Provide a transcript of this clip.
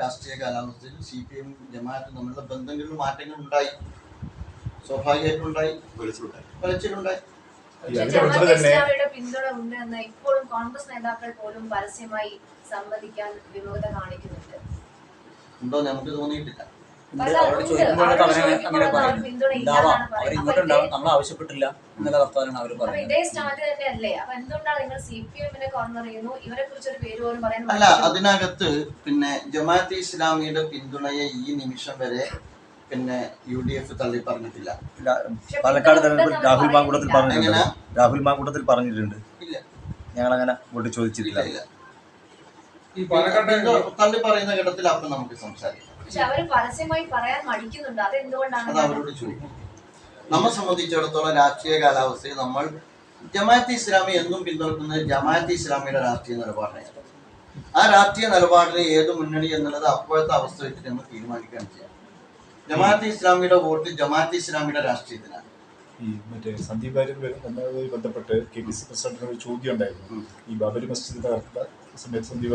രാഷ്ട്രീയ കാലാവസ്ഥയിൽ C P M ജമാഅത്തും തമ്മിലുള്ള ബന്ധങ്ങളിൽ മാറ്റങ്ങൾ ഉണ്ടായി. സ്വാഭാവികമായിട്ടും ഉണ്ടായി. വെളിച്ചിലുണ്ടായി പക്ഷേ അതിന്റെ ജമാഅത്തെ കൂട്ടത്തിൽ പിന്തുണ ഉണ്ട് എന്ന് ഇപ്പോഴും കോൺഗ്രസ് നേതാക്കൾ പോലും പരസ്യമായി സമ്മതിക്കാൻ കാണിക്കുന്നുണ്ട്. ഉണ്ടോ നമുക്ക് തോന്നിയിട്ടില്ല. അല്ല, നമ്മൾ ആവശ്യപ്പെട്ടില്ല എന്നുള്ള വർത്തമാനാണ് അവർ പറയുന്നത്. അതിനകത്ത് പിന്നെ ജമാഅത്ത് ഇസ്ലാമിയുടെ പിന്തുണയെ ഈ നിമിഷം വരെ പിന്നെ യു ഡി എഫ് തള്ളി പറഞ്ഞിട്ടില്ല. പാലക്കാട് തെരഞ്ഞെടുപ്പ് തെരഞ്ഞെടുപ്പിൽ രാഹുൽ മാങ്കൂട്ടത്തിൽ. പറഞ്ഞിട്ടുണ്ട്. രാഹുൽ മാങ്കൂട്ടത്തിൽ പറഞ്ഞിട്ടുണ്ട്. ഇല്ല. ഞങ്ങൾ അങ്ങനെ വോട്ട് ചോദിച്ചിട്ടില്ല തള്ളി പറയുന്ന ഘട്ടത്തിൽ അപ്പം നമുക്ക് സംസാരിക്കാം. പക്ഷെ അവർ പരസ്യമായി പറയാൻ മടിക്കുന്നുണ്ട്. അത് എന്തുകൊണ്ടാണ് അത് അവരോട് ചോദിക്കും. നമ്മെ സംബന്ധിച്ചിടത്തോളം രാഷ്ട്രീയ കാലാവസ്ഥയെ നമ്മൾ ജമാഅത്ത് ഇസ്ലാമി എന്നും പിന്തുണക്കുന്നത് ജമാഅത്ത് ഇസ്ലാമിയുടെ രാഷ്ട്രീയ നിലപാടിനെ ആ രാഷ്ട്രീയ നിലപാടിന് ഏത് മുന്നണി എന്നുള്ളത് അപ്പോഴത്തെ അവസ്ഥ വെച്ചിട്ട് നമ്മൾ തീരുമാനിക്കുകയാണ് ചെയ്യാം ജമാഅത്ത് ഇസ്ലാമിയുടെ വോട്ട് ജമാഅത്ത് ഇസ്ലാമിയുടെ രാഷ്ട്രീയത്തിനാണ്. ഈ മറ്റേ സന്ദീപ് വാര്യർ എന്നതുമായി ബന്ധപ്പെട്ട് കെ പി സി പ്രസിഡന്റിന് ഒരു ചോദ്യം ഉണ്ടായിരുന്നു. ഈ ബാബരി മസ്ജിദ് തകർത്ത സമയത്ത് സന്ദീപ്